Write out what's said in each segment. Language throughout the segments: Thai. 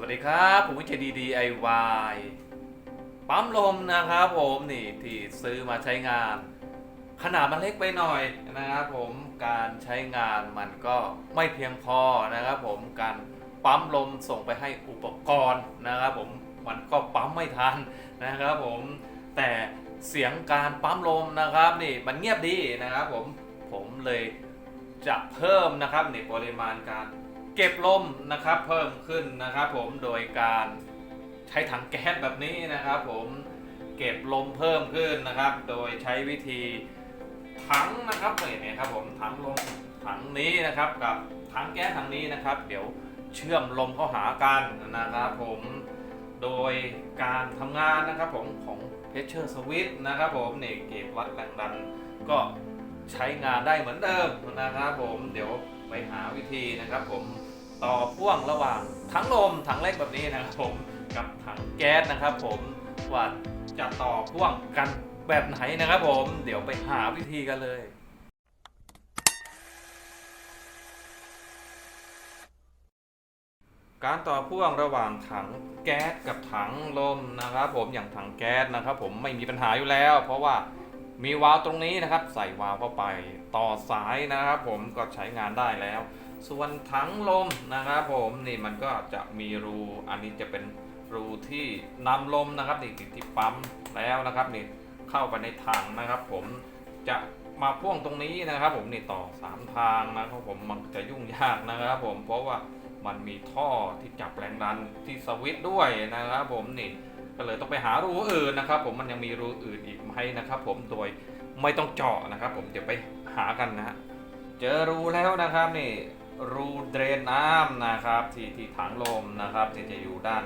สวัสดีครับผมวิชัยดี DIY ปั๊มลมนะครับผมนี่ที่ซื้อมาใช้งาน ขนาดมันเล็กไปหน่อยนะครับผมการใช้งานมันก็ไม่เพียงพอนะครับผมการปั๊มลมส่งไปให้อุปกรณ์นะครับผมมันก็ปั๊มไม่ทันนะครับผมแต่เสียงการปั๊มลมนะครับนี่มันเงียบดีนะครับผมผมเลยจะเพิ่มนะครับในปริมาณการ เก็บลมนะครับเพิ่มขึ้นนะครับผมโดยการใช้ถังแก๊สแบบนี้นะครับผมเก็บลมเพิ่มขึ้นนะครับ โดยใช้วิธีถังนะครับเนี่ยครับผมถังลมถังนี้นะครับกับถังแก๊สถังนี้นะครับ เดี๋ยวเชื่อมลมเข้าหากันนะครับผมโดยการทำงานนะครับผมของ pressure switch นะครับผมนี่เกจวัดแรงดันก็ใช้งานได้เหมือนเดิมนะครับผมเดี๋ยว ไปหาวิธีนะครับ ผมต่อพ่วงระหว่างถังลมถังเล็กแบบนี้นะครับผมกับถังแก๊สนะครับ ผมว่าจะต่อพ่วงกันแบบไหนนะครับ ผมเดี๋ยวไปหาวิธีกันเลยการต่อพ่วงระหว่างถังแก๊สกับถังลมนะครับ ผมอย่างถังแก๊สนะครับ ผมไม่มีปัญหาอยู่แล้ว เพราะว่า มีวาล์วตรงนี้นะครับ ใส่วาล์วเข้าไปต่อสายนะครับผมก็ใช้งานได้แล้ว ส่วนถังลมนะครับผมนี่มันก็จะมีรูอันนี้จะเป็นรูที่นำลมนะครับนี่ที่ปั๊มแล้วนะครับนี่เข้าไปในถังนะครับ ผมจะมาพ่วงตรงนี้นะครับ ผมนี่ต่อสามทางนะครับผมมันจะยุ่งยากนะครับ ผมเพราะว่ามันมีท่อที่จับแรงดันที่สวิตด้วยนะครับ ผมนี่ก็เลยต้องไปหารูอื่นนะครับ ผมมันยังมีรูอื่นอีก ไหมนะครับผมโดยไม่ต้องเจาะนะครับ ผมเดี๋ยวไปหากันนะฮะเจอรูแล้วนะครับนี่รูเดรนน้ำนะครับที่ที่ถังลมนะครับที่จะอยู่ด้าน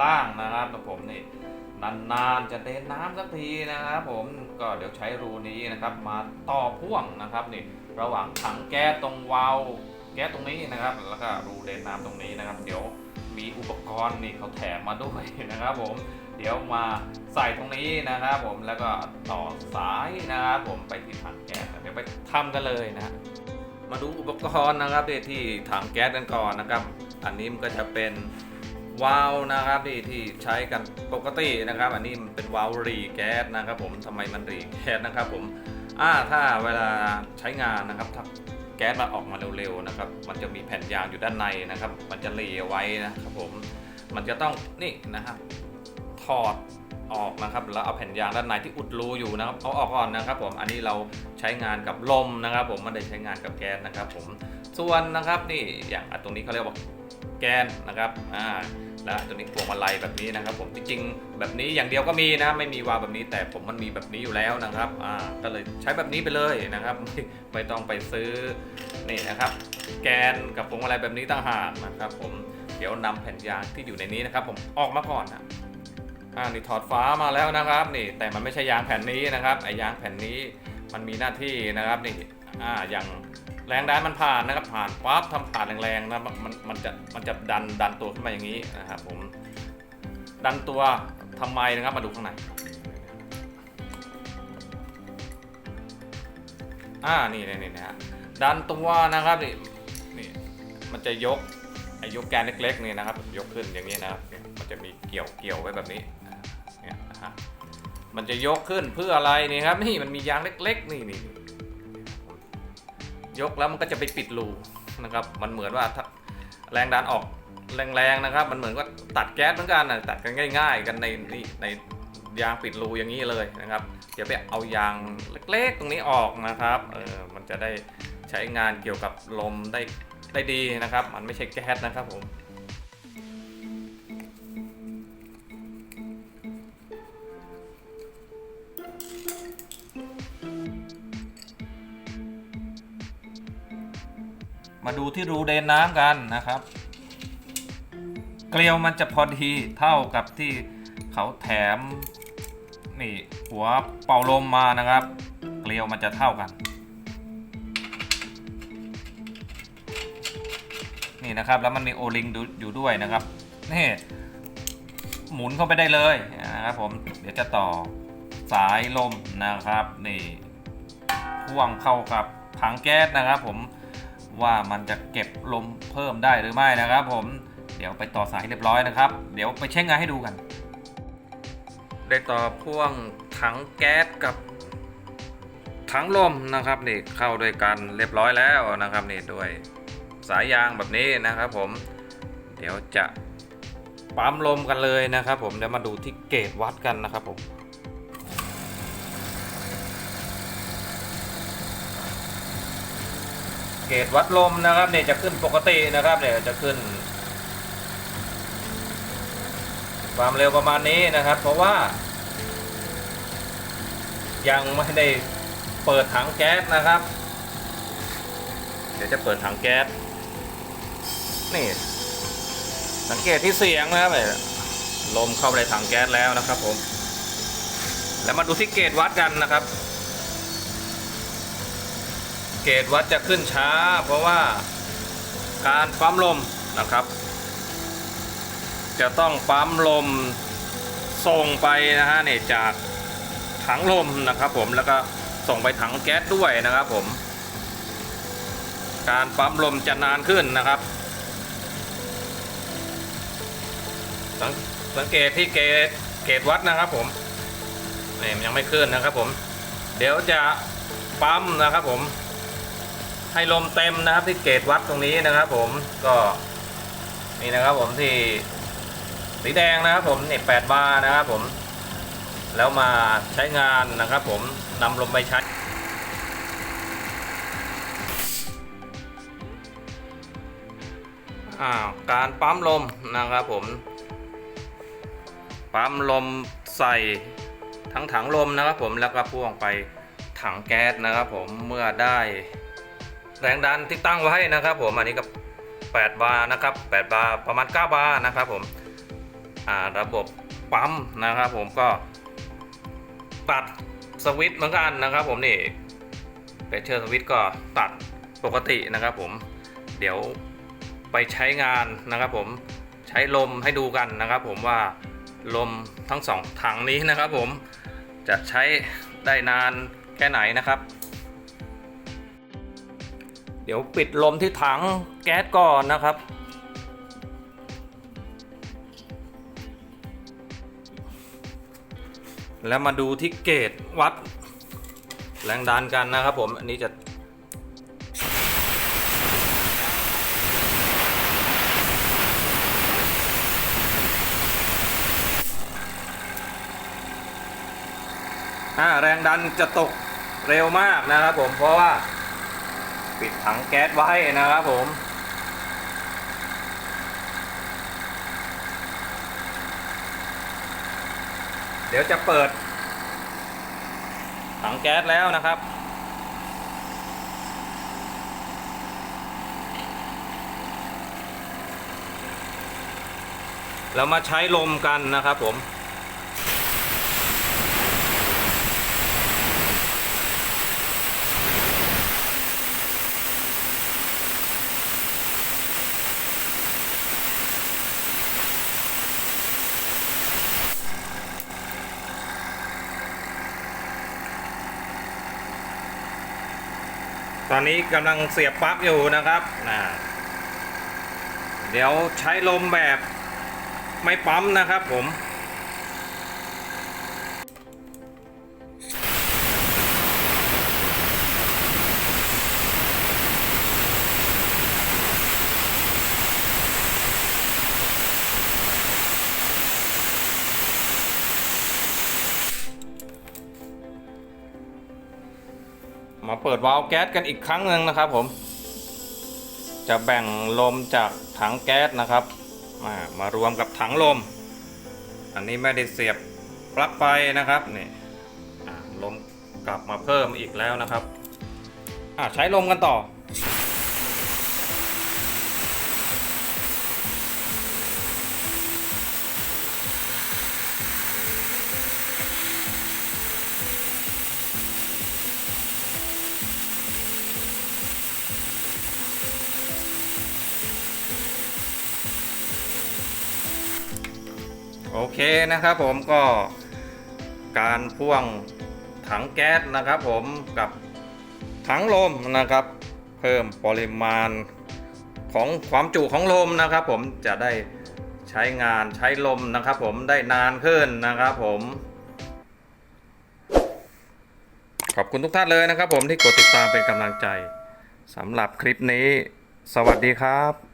ล่างนะครับผมนี่นานๆจะเดนน้ำสักทีนะครับผมก็เดี๋ยวใช้รูนี้นะครับ มาต่อพ่วงนะครับนี่ระหว่างถังแก๊สตรงวาล์วแก๊สตรงนี้นะครับ แล้วก็รูเดนน้ำตรงนี้นะครับ เดี๋ยวมีอุปกรณ์นี่เขาแถมมาด้วยนะครับผม เดี๋ยวมาใส่ตรงนี้นะครับผมแล้วก็ต่อสายนะครับผมไปที่ถังแก๊สเดี๋ยวไปทำกันเลยนะมาดูอุปกรณ์นะครับที่ถังแก๊สกันก่อนนะครับ อันนี้มันก็จะเป็นวาล์วนะครับที่ที่ใช้กันปกตินะครับ อันนี้มันเป็นวาล์วรีแก๊สนะครับ ผมทำไมมันรีแก๊สนะครับ ผมอ่าถ้าเวลาใช้งานนะครับถ้าแก๊สมันออกมาเร็วๆนะครับ มันจะมีแผ่นยางอยู่ด้านในนะครับ มันจะเลไว้นะครับผม มันจะต้องนี่นะครับ อดออกนะครับแล้วเอาแผ่นยางด้านในที่อุดรูอยู่นะครับเอาออกก่อนนะครับ ผมอันนี้เราใช้งานกับลมนะครับ ผมไม่ได้ใช้งานกับแก๊สนะครับ ผมส่วนนะครับนี่อย่างตรงนี้เขาเรียกว่าแกนนะครับอ่าแล้วตัวนี้พวงมาลัยแบบนี้นะครับ ผมจริงๆแบบนี้อย่างเดียวก็มีนะไม่มีวาแบบนี้ แต่ผมมันมีแบบนี้อยู่แล้วนะครับอ่าก็เลยใช้แบบนี้ไปเลยนะครับ ไม่ไม่ต้องไปซื้อนี่นะครับ แกนกับพวงมาลัยแบบนี้ต่างหากนะครับ ผมเดี๋ยวนำแผ่นยางที่อยู่ในนี้นะครับ ผมออกมาก่อนนะ อ่านี่ถอดฟ้ามาแล้วนะครับนี่แต่มันไม่ใช่ยางแผ่นนี้นะครับไอ้ยางแผ่นนี้มันมีหน้าที่นะครับนี่อ่าอย่างแรงดันมันผ่านนะครับผ่านปั๊บทำผ่านแรงๆนะมันมันจะมันจะดันดันตัวขึ้นมาอย่างนี้นะครับผมดันตัวทำไมนะครับมาดูข้างในอ่านี่นี่นี่นะฮะดันตัวนะครับนี่นี่มันจะยกไอ้ยกแกนเล็กๆนี่นะครับ ยกขึ้นอย่างนี้นะครับมันจะมีเกี่ยวเกี่ยวไว้แบบนี้ มันจะยกขึ้นเพื่ออะไรนี่ครับนี่มันมียางเล็ก ๆ นี่นี่ยกแล้วมันก็จะไปปิดรูนะครับ มันเหมือนว่าถ้าแรงดันออกแรงๆนะครับ มันเหมือนว่าตัดแก๊สเหมือนกันนะตัดกันง่าย ๆ กันในนี่ในยางปิดรูอย่างนี้เลยนะครับเดี๋ยวไปเอายางเล็กๆ ตรงนี้ออกนะครับเออมันจะได้ใช้งานเกี่ยวกับลมได้ได้ดีนะครับ มันไม่ใช่แก๊สนะครับผม มาดูที่รูเดนน้ำกันนะครับ เกลียวมันจะพอดีเท่ากับที่เขาแถมนี่หัวเป่าลมมานะครับ เกลียวมันจะเท่ากัน นี่นะครับแล้วมันมีโอลิงอยู่ด้วยนะครับนี่หมุนเข้าไปได้เลยนะครับผมเดี๋ยวจะต่อสายลมนะครับนี่พ่วงเข้ากับถังแก๊สนะครับผม ว่ามันจะเก็บลมเพิ่มได้หรือไม่นะครับ ผมเดี๋ยวไปต่อสายเรียบร้อยนะครับ เดี๋ยวไปเช็คงานให้ดูกัน ได้ต่อพ่วงถังแก๊สกับถังลมนะครับนี่เข้าด้วยกันเรียบร้อยแล้วนะครับนี่ด้วยสายยางแบบนี้นะครับผมเดี๋ยวจะปั๊มลมกันเลยนะครับ ผมเดี๋ยวมาดูที่เกจวัดกันนะครับผม เกจวัดลมนะครับเนี่ยจะขึ้นปกตินะครับเนี่ยจะขึ้น ความเร็วประมาณนี้นะครับ เพราะว่า ยังไม่ได้เปิดถังแก๊สนะครับ เดี๋ยวจะเปิดถังแก๊สนี่ สังเกตที่เสียงนะครับเนี่ยลมเข้าไปในถังแก๊สแล้วนะครับผม แล้วมาดูที่เกจวัดกันนะครับ เกจวัดจะขึ้นช้า เพราะว่าการปั๊มลมนะครับ จะต้องปั๊มลมส่งไปนะฮะเนี่ยจากถังลมนะครับผมแล้วก็ส่งไปถังแก๊สด้วยนะครับผม การปั๊มลมจะนานขึ้นนะครับสังสังเกตที่เกจเกจวัดนะครับผมนี่มันยังไม่ขึ้นนะครับผม เดี๋ยวจะปั๊มนะครับผม ให้ลมเต็มนะครับที่เกจวัดตรงนี้นะครับ ผมก็นี่นะครับผมที่สีแดงนะครับผมนี่แปดบาร์นะครับผม แล้วมาใช้งานนะครับ ผมนำลมไปใช้การปั๊มลมนะครับผม ปั๊มลมใส่ทั้งถังลมนะครับผมแล้วก็พ่วงไปถังแก๊สนะครับผมเมื่อได้ แรงดันที่ตั้งไว้นะครับ ผมอันนี้ก็ 8 บาร์นะครับ 8 บาร์ประมาณ 9 บาร์นะครับผมอ่าระบบปั๊มนะครับผมก็ตัดสวิตช์เหมือนกันนะครับ ผมนี่เปเชอร์สวิตช์ก็ตัดปกตินะครับ ผมเดี๋ยวไปใช้งานนะครับ ผมใช้ลมให้ดูกันนะครับ ผมว่าลมทั้งสองถังนี้นะครับ ผมจะใช้ได้นานแค่ไหนนะครับ เดี๋ยวปิดลมที่ถังแก๊สก่อนนะครับ แล้วมาดูที่เกจวัดแรงดันกันนะครับผม อันนี้จะอ่าแรงดันจะตกเร็วมากนะครับผมเพราะว่า ปิดถังแก๊สไว้นะครับผม เดี๋ยวจะเปิด ถังแก๊สแล้วนะครับเรามาใช้ลมกันนะครับผม ตอนนี้กำลังเสียบปลั๊กอยู่นะครับนะเดี๋ยวใช้ลมแบบไม่ปั๊มนะครับผม มาเปิดวาล์วแก๊สกันอีกครั้งหนึ่งนะครับ ผม จะแบ่งลมจากถังแก๊สนะครับ มามารวมกับถังลม อันนี้ไม่ได้เสียบปลั๊กไฟนะครับนี่ลมกลับมาเพิ่มอีกแล้วนะครับใช้ลมกันต่อ โอเคนะครับผมก็การพ่วงถังแก๊สนะครับผมกับถังลมนะครับ เพิ่มปริมาณของความจุของลมนะครับ ผมจะได้ใช้งานใช้ลมนะครับ ผมได้นานขึ้นนะครับผมขอบคุณทุกท่านเลยนะครับ ผมที่กดติดตามเป็นกำลังใจสำหรับคลิปนี้ สวัสดีครับ